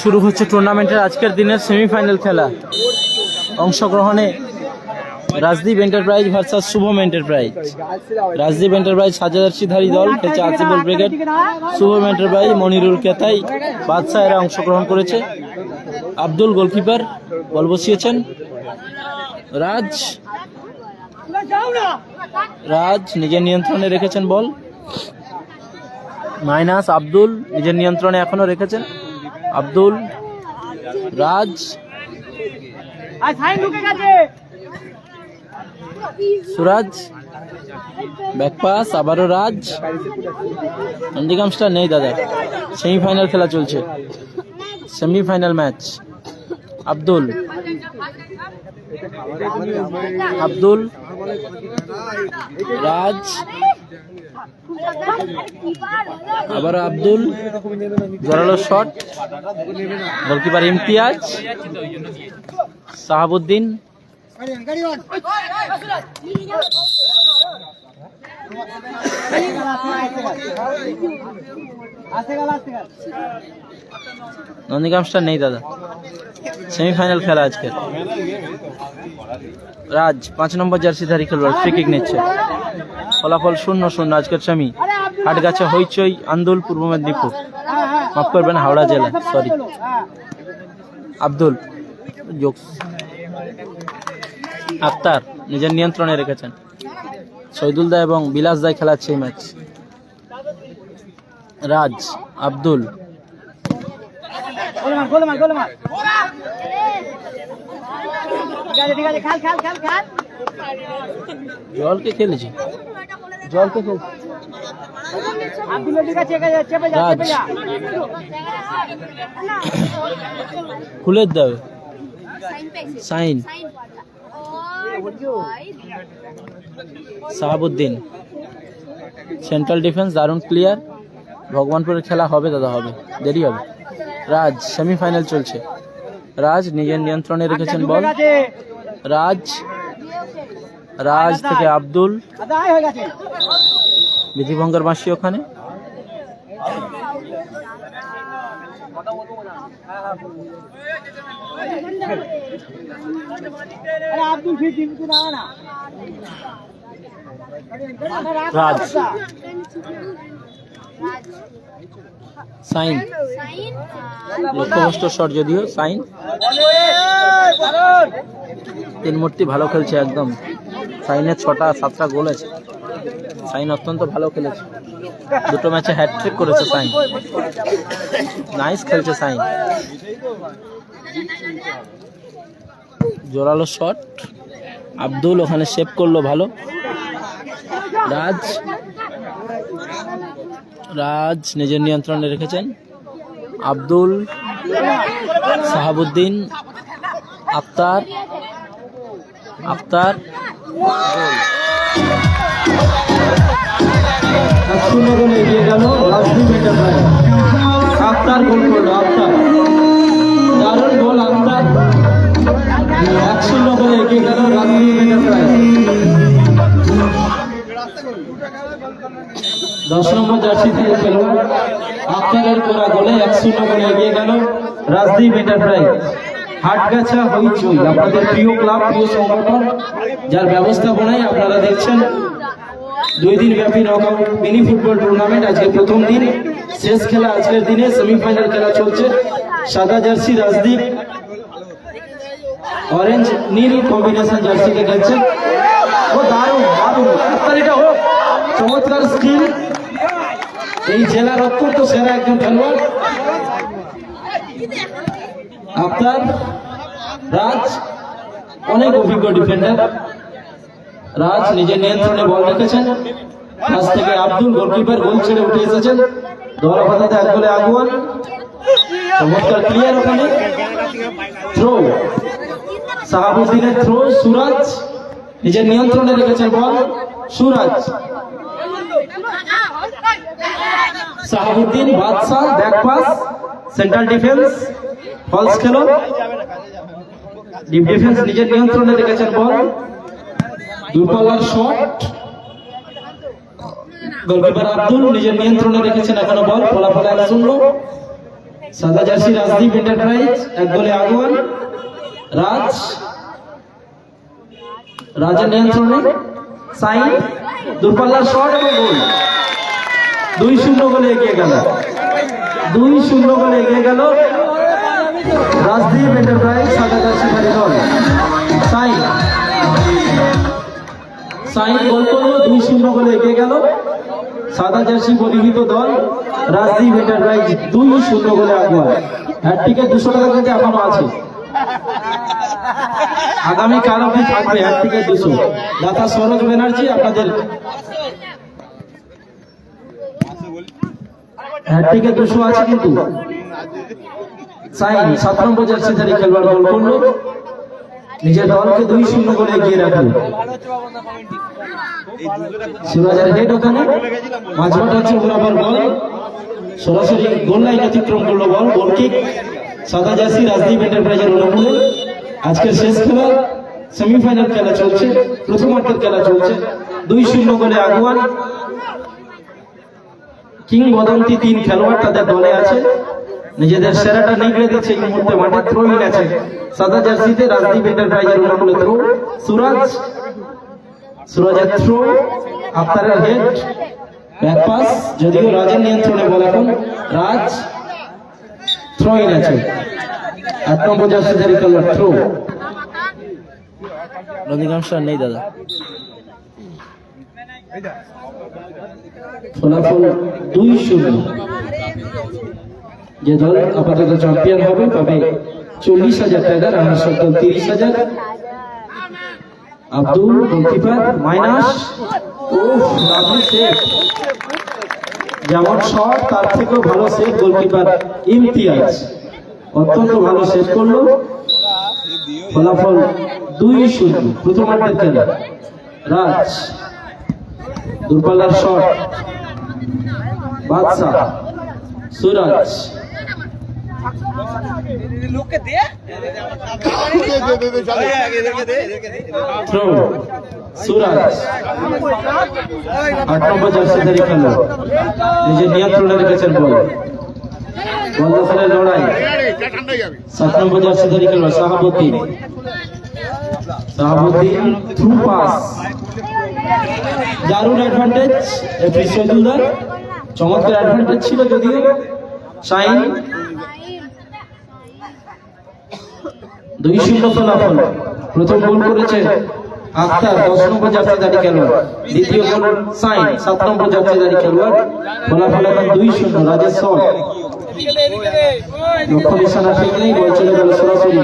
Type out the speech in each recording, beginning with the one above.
শুরু হচ্ছে টুর্নামেন্টের আজকের দিনের সেমিফাইনাল খেলা। অংশগ্রহণে Rajdeep enterprise versus Shubham enterprise Rajdeep enterprise সাজাদার্সিধারী দল, খেলছে আসিফুল ব্রিগেড শুভম এন্টারপ্রাইজ মনিরুল কেতাই বাদশাহ এরা অংশগ্রহণ করেছে। আব্দুল গোলকিপার বল বসিয়েছেন। রাজ রাজ নিজের নিয়ন্ত্রণে রেখেছেন বল। মাইনাস আব্দুল নিজের নিয়ন্ত্রণে এখনও রেখেছেন। আব্দুল রাজ। সুরাজ ব্যাকপাস আবারও রাজ। নন্দীগামসটা নেই দাদা। সেমিফাইনাল খেলা চলছে। Semifinal match Abdul. Abdul Raj. আবার আব্দুল জোরালো শট গোলকিপার ইমতিয়াজ সাহাবুদ্দিন। নন্দীগামসটা নেই, দাদা। সেমিফাইনাল খেলা আজকে। রাজ, পাঁচ নম্বর জার্সিধারী খেলোয়াড় ফ্রি কিক নিচ্ছে। ফলাফল শূন্য শূন্য আজকের সেমি হাটগাছা হইচই, আন্দোল, পূর্ব মেদিনীপুর। মাফ করবেন, হাওড়া জেলা সরি আব্দুল, যোগ। আক্তার, নিজের নিয়ন্ত্রণে রেখেছেন। শহীদুল দা এবং বিলাস দায় খেলাচ্ছে এই ম্যাচ রাজ, আব্দুল জলকে খেলেছি। জলকে খেলছি খুলে দেবে সাইন। সাহাবুদ্দিন। সেন্ট্রাল ডিফেন্স দারুণ ক্লিয়ার ভগবানপুরের খেলা হবে দাদা হবে। দেরি হবে। রাজ সেমিফাইনাল চলছে। রাজ নিজের নিয়ন্ত্রণে রেখেছেন বল। রাজ রাজ থেকে আব্দুল। বিধিভঙ্গের মাসি ওখানে? রাজ। সাইন। লক্ষ্যভ্রষ্ট শট যদিও, সাইন। তিন মূর্তি ভালো খেলছে একদম। সাইনের ছটা, সাতটা গোল আছে। সাইন অত্যন্ত ভালো খেলেছে। দুটো ম্যাচে হ্যাটট্রিক করেছে সাইন। নাইস খেলছে সাইন। জোরালো শট। আব্দুল ওখানে সেভ করল ভালো। রাজ। রাজ নিজের নিয়ন্ত্রণে রেখেছেন। আব্দুল সাহাবুদ্দিন আফতার আফতার। শূন্য গোলে এক এগিয়ে গেল রাজদীপ দশ নম্বর জার্সি থেকে খেলোয়াড় আফতারের করা গোলে এক শূন্য গোলে এগিয়ে গেল রাজদীপ এন্টারপ্রাইজ হাটগাছা হইচই, আপনাদের প্রিয় ক্লাব, প্রিয় সংগঠন, যার ব্যবস্থাপনায় আপনারা দেখছেন দুই দিন ব্যাপী নকআউট মিনি ফুটবল টুর্নামেন্ট আজকে প্রথম দিন। শেষ খেলা আজকের দিনে সেমিফাইনাল খেলা চলছে। সাদা জার্সি রাজদীপ অরেঞ্জ নীল কম্বিনেশন জার্সিতে খেলছে। ও দারুণ দারুণ। হোক। চমৎকার স্কিল এই জেলার অত্যন্ত সেরা একজন খেলোয়াড়। আপনার রাজ অনেক অভিজ্ঞ ডিফেন্ডার রাজ নিজের নিয়ন্ত্রণে বল রেখেছেন। কাছ থেকে আব্দুল গোলকিপার গোল ছেড়ে উঠে এসেছেন। দলা পাতাতে এক গোলে আগুয়ান। চমৎকার ক্লিয়ার ওখানে। থ্রো সাহাবুদ্দিনের থ্রো সুরাজ। নিজের নিয়ন্ত্রণে রেখেছেন ball, Suraj. Sahabuddin Badshah back pass central defence false খেলো। ডিপ ডিফেন্স নিজের নিয়ন্ত্রণে রেখেছেন বল। দুপালার শট গোলকিপার আব্দুল নিজের নিয়ন্ত্রণে রেখেছেন এখনও বল। ফলাফল এক শূন্য। সাদা জার্সি রাজদীপ এন্টারপ্রাইজ এক গোলে আগুয়ান। রাজ। রাজের নিয়ন্ত্রণে। সাইন। দূরপাল্লার শট এবং গোল। দুই শূন্য গোলে এগিয়ে গেল। দুই শূন্য গোলে এগিয়ে গেল। রাজদীপ এন্টারপ্রাইজ সাদা জার্সি ধারী দল। সাইন। সাইন গোল করল, দুই শূন্য গোলে এগিয়ে গেল। সাদা জার্সি পরিহিত দল, রাজদীপ এন্টারপ্রাইজ দুই শূন্য গোলে আগুয়া হ্যাটটিকে দুশো টাকা কিন্তু এখনও আছে। আগামী কাল অব্দি থাকবে হ্যাটটিকে দুশো। দাতা সরোজ ব্যানার্জি আপনাদের হ্যাটটিকে দুশো আছে কিন্তু। সাইন, সাত নম্বর জার্সি ধারী খেলোয়াড় গোল করল। নিজের দলকে দুই শূন্য গোলে এগিয়ে রাখল। সিরাজের হেড ওখানে। মাঝমাঠ আছে বরাবর বল সরাসরি গোল লাইন অতিক্রম করল বল গোল কিক সাদা জার্সি রাজদীপ এন্টারপ্রাইজের অনুকূলে আজকের শেষ খেলা সেমিফাইনাল খেলা চলছে, প্রথমার্ধের খেলা চলছে। দুই শূন্য গোলে আগুয়ান। কিংবদন্তি তিন খেলোয়াড় তাদের দলে আছে। নিজেদের সেরাটা নিগড়ে দিচ্ছে এই মুহূর্তে মাঠে থ্রোইন আছে। সাদা জার্সিতে রাজদীপ এন্টারপ্রাইজের অনুকূলে থ্রো সুরাজ, সুরাজের থ্রো আফতারের হেড ব্যাক পাস যদিও রাজের নিয়ন্ত্রণে বল এখন। রাজ থ্রোইন আছে। এক নম্বর জার্সি ধারী খেলোয়াড় থ্রো রজনীকান্ত নেই, দাদা। ফলাফল দুই শূন্য যে দল আপাতত চ্যাম্পিয়ন হবে পাবে চল্লিশ হাজার টাকা রানার দল তিরিশ হাজার। Abdul, goalkeeper, minus. ও লাভলি সেভ যেমন শট, তার থেকেও ভালো সেভ গোলকিপার ইমতিয়াজ। অত্যন্ত ভালো সেভ করল। ফলাফল দুই শূন্য প্রথমার্ধের খেলা। রাজ। দূরপাল্লার শট। বাদশাহ সুরাজ। থ্রো। সুরাজ। আট নম্বর জার্সিধারী খেলো। নিজের নিয়ন্ত্রণে রেখেছেন বল। দখলের লড়াই। সাত নম্বর জার্সিধারী খেলো শাহাবুদ্দিন। শাহাবুদ্দিন থ্রু পাস দারুণ অ্যাডভান্টেজ এফরি শহীদুলদার চমৎকার অ্যাডভান্টেজ ছিল যদিও। শাইন দুই শূন্য ফলাফল। প্রথম গোল করেছে আক্তার, দশ নম্বর যাত্রীদারি খেলোয়াড়। দ্বিতীয় গোল সাইন সাত নম্বর যাত্রীদারি খেলোয়াড়। ফলাফল এখন দুই শূন্য, রাজেশ সরাসরি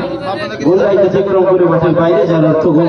গোল লাইন অতিক্রম করে মাঠের বাইরে, যার অর্থ গোল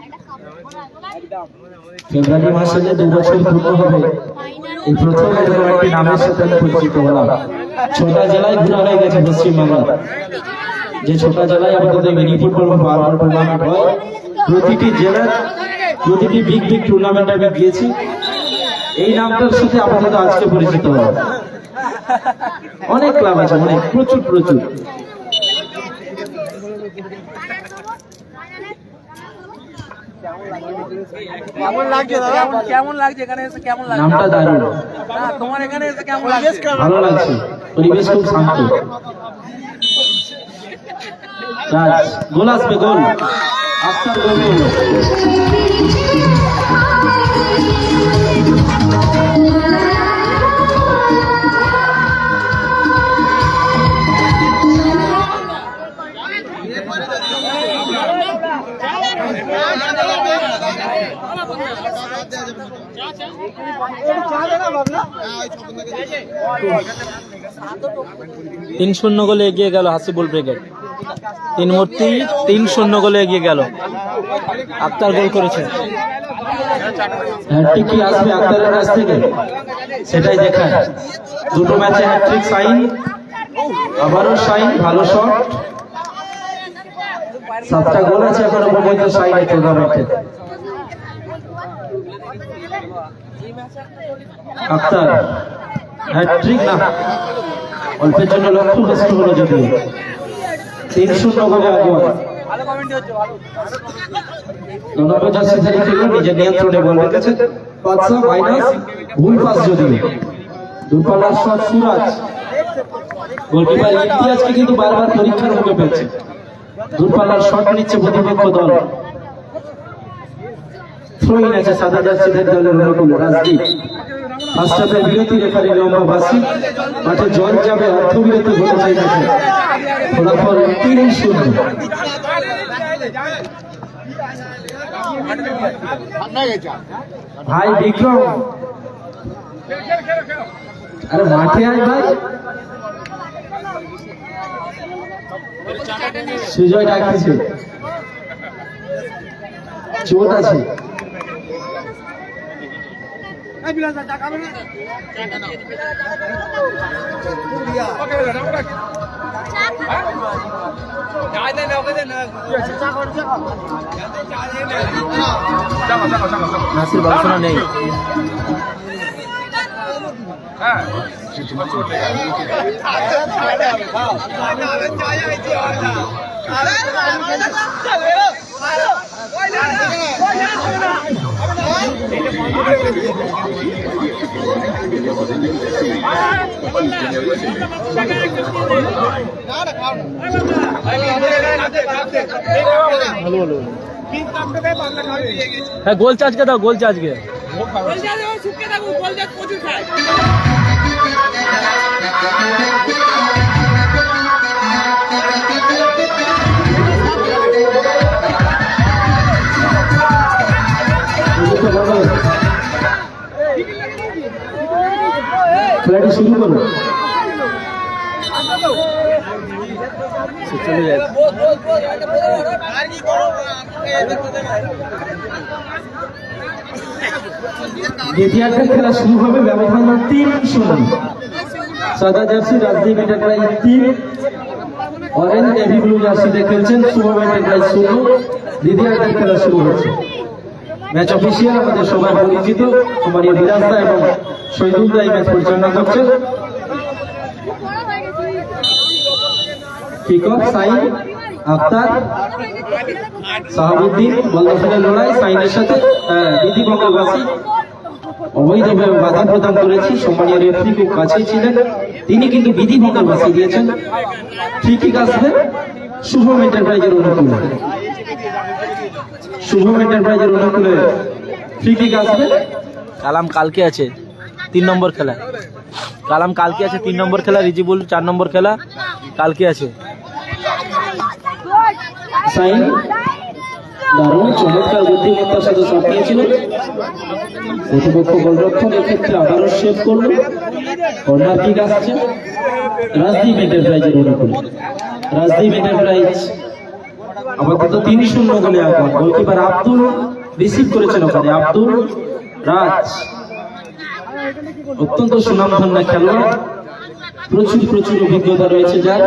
ফেব্রুয়ারি মাসে যে দু বছর পূর্ণ হবে, এই প্রথম একটি নামের সাথে আমি পরিচিত হলাম। ছোটা জেলায় ঘোরা হয়ে গেছে পশ্চিমবাংলা। যে ছোটা জেলায় আপাতত মিনি ফুটবল বারবার টুর্নামেন্ট হয়, প্রতিটি জেলার প্রতিটি বিগ বিগ টুর্নামেন্টে আমি গিয়েছি। এই নামটার সাথে আপাতত আজকে পরিচিত হলাম। অনেক ক্লাব আছে, অনেক, প্রচুর প্রচুর। কেমন লাগছে দাদা? কেমন লাগছে এখানে এসে? কেমন লাগছে? নামটা দারুণ। না, তোমার এখানে এসে কেমন লাগছে? ভালো লাগছে। পরিবেশ খুব শান্ত। রাজ গোল আসবে গোল। আফতার গোল। তিন শূন্য গোলে এগিয়ে গেল হাসিবুল ব্রিগেড। তিন মূর্তি তিন শূন্য গোলে এগিয়ে গেল। আক্তার গোল করেছে। কি আক্তারের কাছ থেকে? সেটাই দেখায়। দুটো ম্যাচে হ্যাট্রিক সাইন। আবারও সাইন, ভালো শট সাতটা গোল আছে এখনও পর্যন্ত সাইডে টুর্নামেন্টে আক্তার হ্যাট্রিক না। অল্পের জন্য লক্ষ্য নষ্ট হলো যদিও। তিন শূন্য পাঁচশো মাইনাস ভুল পাস যদিও। দূরপাল্লার শট সুরাজ। গোলকিপার ইমতিয়াজকে কিন্তু বারবার পরীক্ষার মুখে ফেলছে দূরপাল্লার শট নিচ্ছে প্রতিপক্ষ দল। থ্রোইন আছে সাদা জার্সিদের দলের অনুকূলে, রাজদীপ। হাফের বিরতি রেফারি লম্বা বাসি মাঠে জল যাবে অর্থ বিরতি হতে চাইছে ফলাফল তিন শূন্য। ভাই, বিক্রম। আরে, মাঠে আয় ভাই। সুজয় ডাকতেছে। চোট আছে। এই বিলাস দা টাকা না যাই দেন ওকে দেন নাসির বাসনা নেই হ্যাঁ গোল চার্জকে দাও। খেলাটি শুরু করো। চলে খেলা শুরু হবে ব্যবধান তিন শূন্য। সাদা জার্সি রাজদীপ এন্টারপ্রাইজ তিন। অরেঞ্জ নেভি ব্লু জার্সিতে খেলছেন, শুভম এন্টারপ্রাইজ শূন্য। দ্বিতীয়ার্ধের খেলা শুরু হচ্ছে। ম্যাচ অফিসিয়াল আমাদের সবাই পরিচিত কুমারী বিরাজদা এবং শহীদুল্লাহ এই ম্যাচ পরিচালনা করছেন সাহাবুদ্দিন সাইনের সাথে অবৈধভাবে বাধা প্রদান করেছি কাছেই ছিলেন। তিনি কিন্তু বিধি ভঙ্গের বাসি দিয়েছেন। ঠিকই আসবে শুভম এন্টারপ্রাইজের অনুকূলে। শুভম এন্টারপ্রাইজের অনুকূলে ঠিকই আসবে কালাম কালকে আছে তিন নম্বর খেলা। কালাম কালকে আছে তিন নম্বর খেলা রিজিবুল চার নম্বর খেলা কালকে আছে। সাইন? দারুণ চমৎকার বুদ্ধিমত্তার সাথে সাপিয়েছিল প্রতিপক্ষ গোলরক্ষক এক্ষেত্রে আবারও সেভ করল। কর্নার কিক আসছে রাজদীপ এন্টারপ্রাইজের অনুকূলে রাজদীপ এন্টারপ্রাইজ আপাতত তিন শূন্য গোলে আগুন গোলকিপার আব্দুল রিসিভ করেছেন ওখানে। আব্দুল রাজ। অত্যন্ত সুনামধন্য খেলোয়াড়। প্রচুর প্রচুর অভিজ্ঞতা রয়েছে যার।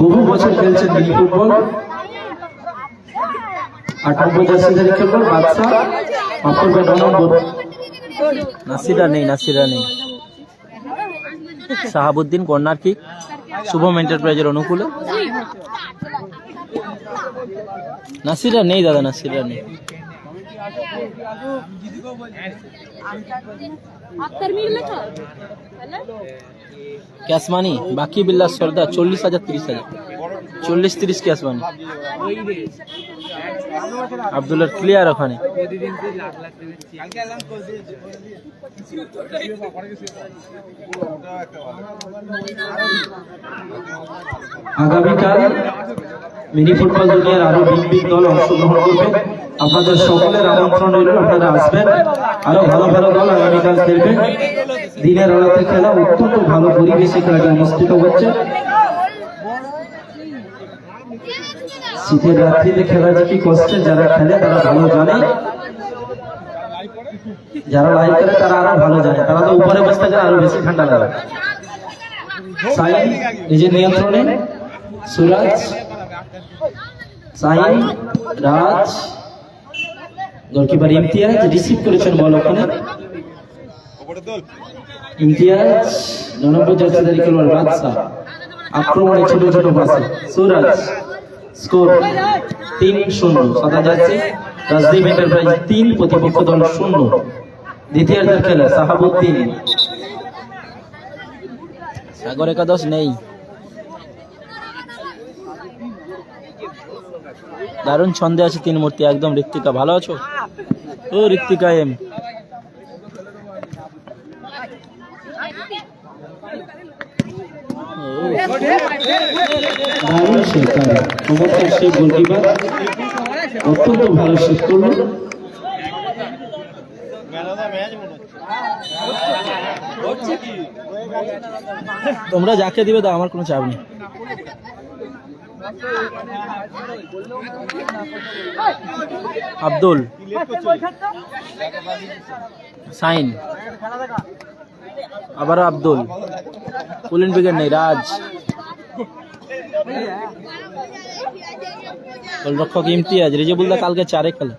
বহু বছর খেলছেন মিনি ফুটবল। আট নম্বর জার্সিধারী খেলোয়াড়, বাদশা অপরবে নম্বর। নাসিরা নেই নাসিরা নেই। সাহাবুদ্দিন কর্নার কিক শুভম এন্টারপ্রাইজের অনুকূলে। নাসিরা নেই দাদা নাসিরা নেই। ক্যাশ মানি বাকি বিল্লা সর্দার চল্লিশ হাজার তিরিশ হাজার। চল্লিশ তিরিশ ক্যাশ মানি আবদুল্লার ক্লিয়ার ওখানে। আগামীকাল মিনি ফুটবল দুনিয়ার আরও বিগ বিগ দল অংশগ্রহণ করবে। আপনাদের সকলের আমন্ত্রণ রইল, আপনারা আসবেন। আরও ভালো ভালো দল আগামীকাল খেলবে। দিনের আলোতে খেলা অত্যন্ত ভালো পরিবেশে খেলাটি অনুষ্ঠিত হচ্ছে। শীতের রাত্রিতে খেলা কি কষ্টের যারা খেলে তারা ভালো জানে। যারা লাইভ করে তারা আরও ভালো জানে। তারা তো উপরে বসে থাকে আরও বেশি ঠান্ডা লাগে। নিজের নিয়ন্ত্রণে Suraj sign Raj, goalkeeper Imtiaz receive করেছেন বল ওখানে। ইমতিয়াজ নম্বর জার্সিদারি খেলোয়াড় বাদশা আক্রমণে ছোট ছোট পাশে সুরাজ স্কোর তিন শূন্য। সাদা জার্সি, রাজদীপ এন্টারপ্রাইজ তিন, প্রতিপক্ষ দল শূন্য। দ্বিতীয়ার্ধের খেলা, সাহাবুদ্দিন। সাগর একাদশ নেই। দারুণ ছন্দে আছে তিন মূর্তি একদম ঋত্বিকা। ভালো আছো? ও, ঋত্বিকা এম। দারুণ চমৎকার শেখ গোলকিপার অত্যন্ত ভালো করল। তোমরা যাকে দিবে দাও আমার কোনো চাপ নেই। আব্দুল। সাইন আবারও আব্দুল পুলিন ব্রিগেড নেই রাজ গোলরক্ষক ইমতিয়াজ রিজেবুল্লাহ কালকে চারে খেলা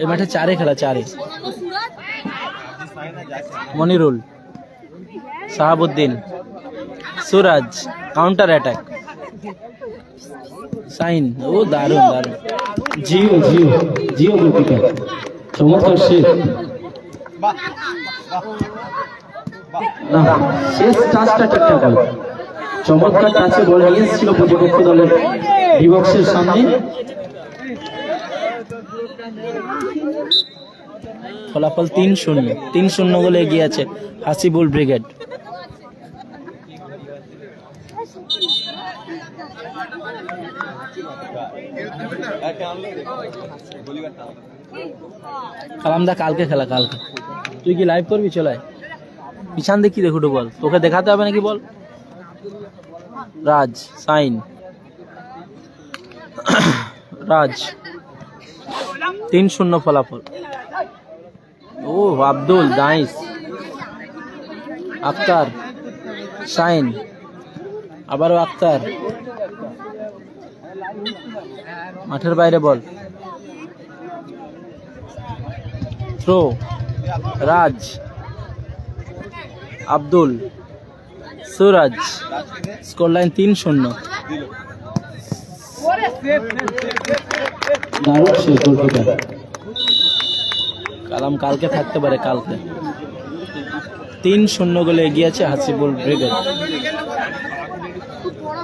এই মাঠে চারে খেলা চারে মনিরুল সাহাবুদ্দিন সুরাজ কাউন্টার অ্যাটাক সাইন ও দারুণ দারুণ জিও জিও জিও গোলকিপার চমৎকার শেখ না শেষ টাচটা ঠিকঠাক হয় চমৎকার টাচে বল নিয়ে এসেছিল প্রতিপক্ষ দলের ডিবক্সের সামনে। ফলাফল তিন শূন্য। তিন শূন্য গোলে এগিয়ে আছে হাসিবুল ব্রিগেড। কালামদা কালকে খেলা, কালকে। তুই কি লাইভ করবি? চলে আয়। পিছান দেখি দেখুটু বল? তোকে দেখাতে হবে নাকি বল? রাজ, সাইন। রাজ। তিন শূন্য ফলাফল। ও, আব্দুল দাইস আক্তার, সাইন। আবারও আক্তার। মাঠের বাইরে ball. Throw Raj Abdul Suraj. Score line তিন শূন্য। কালাম কালকে থাকতে পারে, কালকে। তিন শূন্য গোলে এগিয়ে আছে হাসিবুল ব্রিগেড। বড়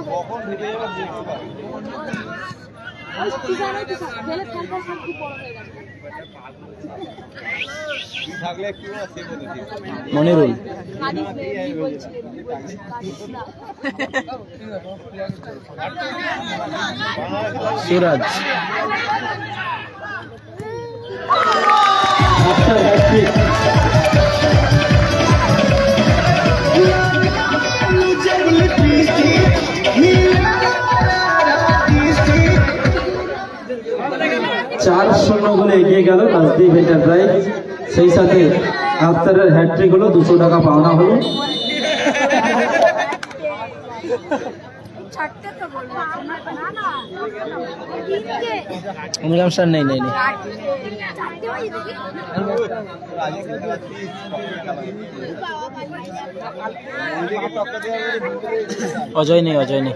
হয়ে মনিরুল। সুরাজ আফটার চার শূন্য গোলে এগিয়ে গেল রাজদীপ এন্টারপ্রাইজ সেই সাথে আফতারের হ্যাট্রিক হলো দুশো টাকা পাওনা হলো। অনুরাম স্যার নেই নেই অজয় নেই অজয় নেই।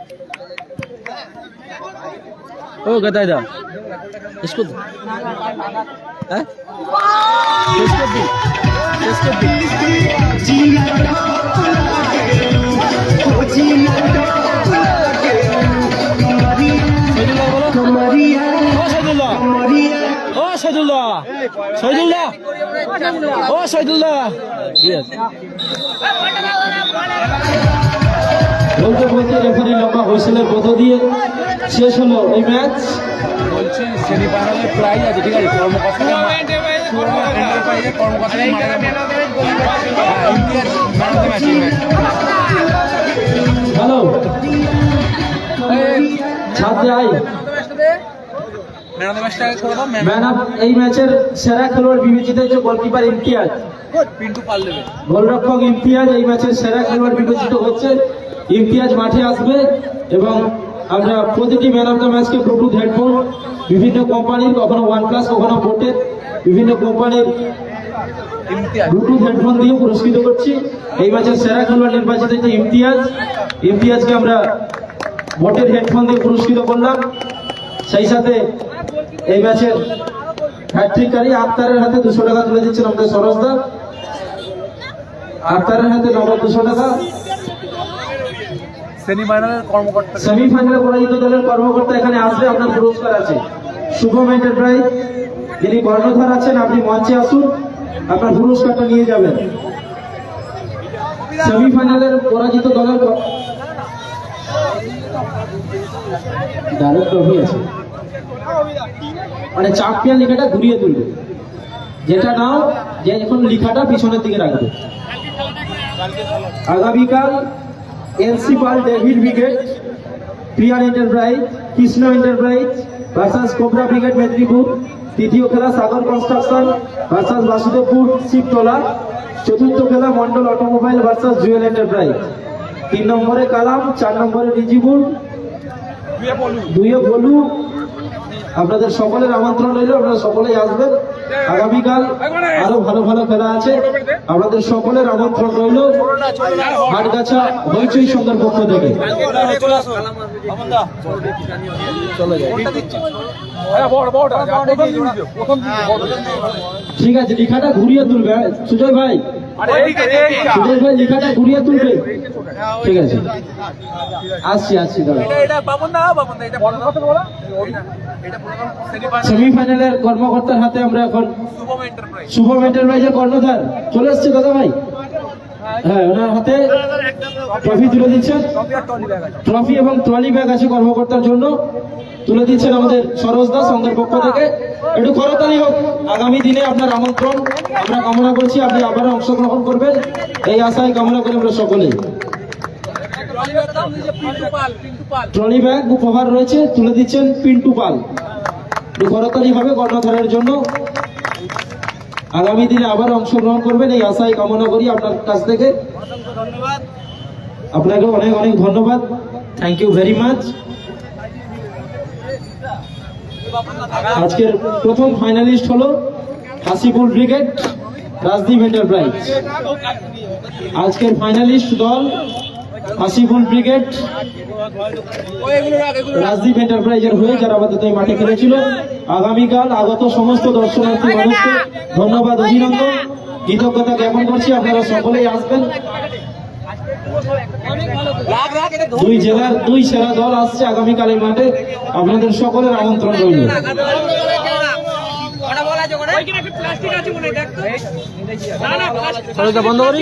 ও গদাই দা इसको दो हैं इसको दो इसको दो শহীদুল্লাহ বলো ও শহীদুল্লাহ ও শহীদুল্লাহ শহীদুল্লাহ ও শহীদুল্লাহ Yes. বলতে বলতে রেফারি লম্বা হুইসেলের মধ্য দিয়ে শেষ হলো এই ম্যাচ। বলছি সেমিফাইনালে প্রাইজ আছে ঠিক আছে কর্মকর্তা হ্যালো। ছাত্র আই ম্যান অফ এই ম্যাচের সেরা খেলোয়াড় বিবেচিত হয়েছে গোলকিপার ইমতিয়াজ। গোলরক্ষক ইমতিয়াজ এই ম্যাচের সেরা খেলোয়াড় বিবেচিত হচ্ছে। ইমতিয়াজ মাঠে আসবে এবং আমরা প্রতিটি ম্যান অফ দ্য ম্যাচকে ব্লুটুথ হেডফোন, বিভিন্ন কোম্পানির, কখনো ওয়ান প্লাস কখনো বোটের বিভিন্ন কোম্পানির ব্লুটুথ হেডফোন দিয়ে পুরস্কৃত করছি। এই ম্যাচের সেরা খেলোয়াড় নির্বাচিত হচ্ছে ইমতিয়াজ। ইমতিয়াজকে আমরা বোটের হেডফোন দিয়ে পুরস্কৃত করলাম। সেই সাথে এই ম্যাচের হ্যাট্রিককারী আক্তারের হাতে দুশো টাকা তুলে দিচ্ছেন আমাদের সরোজদা আক্তারের হাতে নগদ দুশো টাকা। সেমিফাইনালের কর্মকর্তা সেমিফাইনালে পরাজিত দলের কর্মকর্তা এখানে আসবে, আপনার পুরস্কার আছে। শুভম এন্টারপ্রাইজ, যিনি কর্ণধার আছেন, আপনি মঞ্চে আসুন, আপনার পুরস্কারটা নিয়ে যাবেন। সেমিফাইনালের পরাজিত দলের দারুণ ট্রফি আছে। মানে চ্যাম্পিয়ন লেখাটা ঘুরিয়ে তুলবে। যেটা নাও, যে এখন লেখাটা পিছনের দিকে রাখবে। আগামীকাল LC Pal David brigade Priyan enterprise, Krishna enterprise versus Cobra brigade Medinipur তৃতীয় খেলা সাগর কনস্ট্রাকশন ভার্সাস বাসুদেবপুর শিবটোলা চতুর্থ খেলা Mondal automobile versus Jewel enterprise. তিন নম্বরে কালাম, চার নম্বরে রিজিপুর দুইয়ে বলু। আপনাদের সকলের আমন্ত্রণ রইল, আপনারা সকলেই আসবেন। আগামীকাল আরও ভালো ভালো খেলা আছে। আমাদের সকলের আমন্ত্রণ রইল। হাটগাছা হইচই সন্ধ্যার পক্ষ থেকে। ঠিক আছে, লিখাটা ঘুরিয়ে তুলবে? সুজয় ভাই সুজয় ভাই লেখাটা ঘুরিয়ে তুলবে? ঠিক আছে। আসছি আসছি দাদা সেমিফাইনালের কর্মকর্তার হাতে আমরা এখন শুভম এন্টারপ্রাইজ শুভম এন্টারপ্রাইজের কর্ণধার। চলে আসছি দাদা ভাই। হ্যাঁ ওনার হাতে ট্রফি তুলে দিচ্ছেন। ট্রফি এবং ট্রলি ব্যাগ আছে কর্মকর্তার জন্য। তুলে দিচ্ছেন আমাদের সরোজ দাস সঙ্গের পক্ষ থেকে। একটু করতালি হোক। আগামী দিনে আপনার আমন্ত্রণ। আমরা কামনা করছি, আপনি আবার অংশগ্রহণ করবেন। এই আশায় কামনা করি আমরা পাল ট্রলি ব্যাগ উপহার রয়েছে। তুলে দিচ্ছেন পিন্টু পাল। করতালি হবে কর্ণধারের জন্য। আগামী দিনে আবার অংশগ্রহণ করবেন। এই আশায় কামনা করি আপনার কাছ থেকে। আপনাকে অনেক অনেক ধন্যবাদ। থ্যাংক ইউ ভেরি মাচ আজকের প্রথম ফাইনালিস্ট হলো হাসিপুর ব্রিগেড, রাজদীপ এন্টারপ্রাইজ আজকের ফাইনালিস্ট দল হাসিপুর ব্রিগেড। রাজদীপ এন্টারপ্রাইজের হয়ে যারা আমাদের এই মাঠে খেলেছিল আগামীকাল আগত সমস্ত দর্শনার্থী মানুষকে ধন্যবাদ অভিনন্দন কৃতজ্ঞতা জ্ঞাপন করছি আপনারা সকলেই আসবেন দুই জেলার দুই সেরা দল আসছে আগামীকাল এই মাঠে আপনাদের সকলের আমন্ত্রণ রইল মনে হয় বন্ধ করি